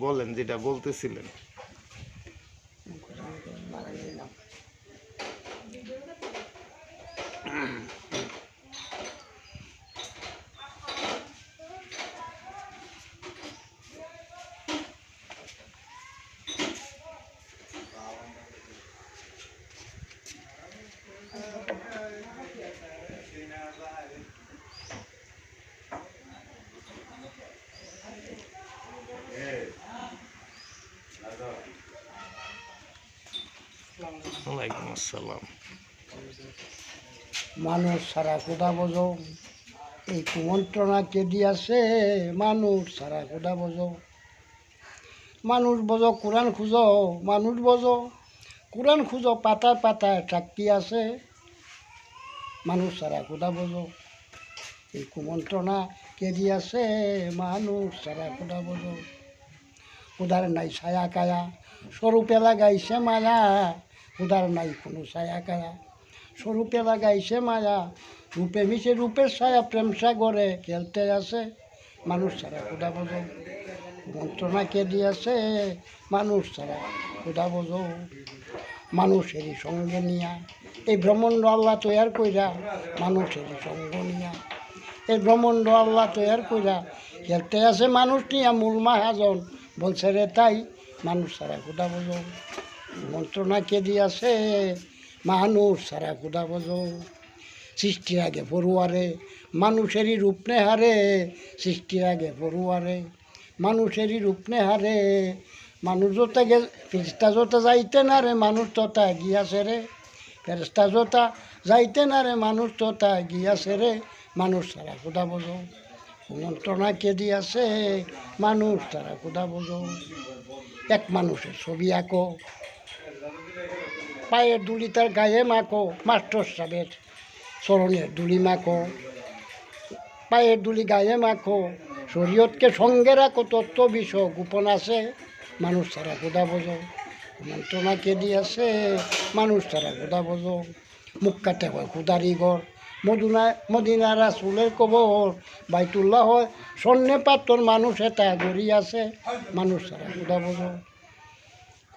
বলেন যেটা বলতেছিলেন। ওয়ালাইকুম আসসালাম। মানুষ সারা কোদা বোঝো, এই কুমন্ত্রণা কে দিয়াছে? মানুষ সারা কোদা বোঝো। মানুষ বোঝো, কোরআন খুঁজো, মানুষ বোঝো। কোরআন খুঁজো, পাতায় পাতায় চাকতি আছে। মানুষ সারা কোদা বোঝো। এই কুমন্ত্রণা কে দিয়াছে? মানুষ সারা কোদা বোঝো। উদার নাই ছায়া কায়া, স্বরূপে লাগাইছে মায়া। উদার নাই কোনো ছায়া কায়া। স্বরূপে লাগাইছে মায়া, রূপে মিশে রূপের ছায়া প্রেম সাগরে খেলতে আছে মানুষ ছাড়া খুদা বোঝো। মন্ত্রণা কে দিয়েছে, মানুষ ছাড়া খুদা বোঝো। মানুষেরই সঙ্গে নিয়া, এই ব্রহ্মাণ্ড আল্লাহ তৈয়ার কইরা মানুষেরই সঙ্গ নিয়া। এই ব্রহ্মাণ্ড আল্লাহ তৈয়ার কইরা খেলতে আছে মানুষ নিয়া, মূল মাহাজন বলছে রে তাই, মানুষ ছাড়া খুদা বোঝো। মন্ত্রণা কে দিয়েছে? মানুষ ছাড়া খুদা বোঝো। সৃষ্টির আগে পড়ুয়ারে, মানুষেরই রূপ নেহারে, সৃষ্টির আগে পড়ুয়ারে, মানুষেরই রূপ নেহারে। মানুষ যত গে ফেরিস্তা যত যাইতে না রে, মানুষ তথা গিয়াছে রে। ফেরিস্তা যত যাইতে না রে, মানুষ তথা গিয়াছে রে। মানুষ ছাড়া খুদা বোঝো। মন্ত্রণা কে দিয়াছে? মানুষ তারা খুদা বোঝো। এক মানুষের ছবি আঁকো। পায়ের দুলি তার গায়ে মাখো মাস্টার সাহেবের চরণের দুলি মাখো। পায়ের দুলি গায়ে মাখো, শরীয়তকে সঙ্গে রাখো, তত্ত্ব বিষয় গোপন আছে মানুষ তারা গোদা বোঝো। মন্ত্রণা কে দিয়েছে, মানুষ তারা গোদা বোঝো। মুখ কাটে হয় কুদারি ঘর, মদুনা মদিনা রাসুলের কবর, বাইতুল্লাহ হয় স্বর্ণে পাত্তর মানুষ এটা গড়ি আছে। মানুষ তারা গোদা বোঝো।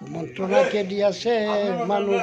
মন্ত্রণা কে দিয়েছে মানুষ।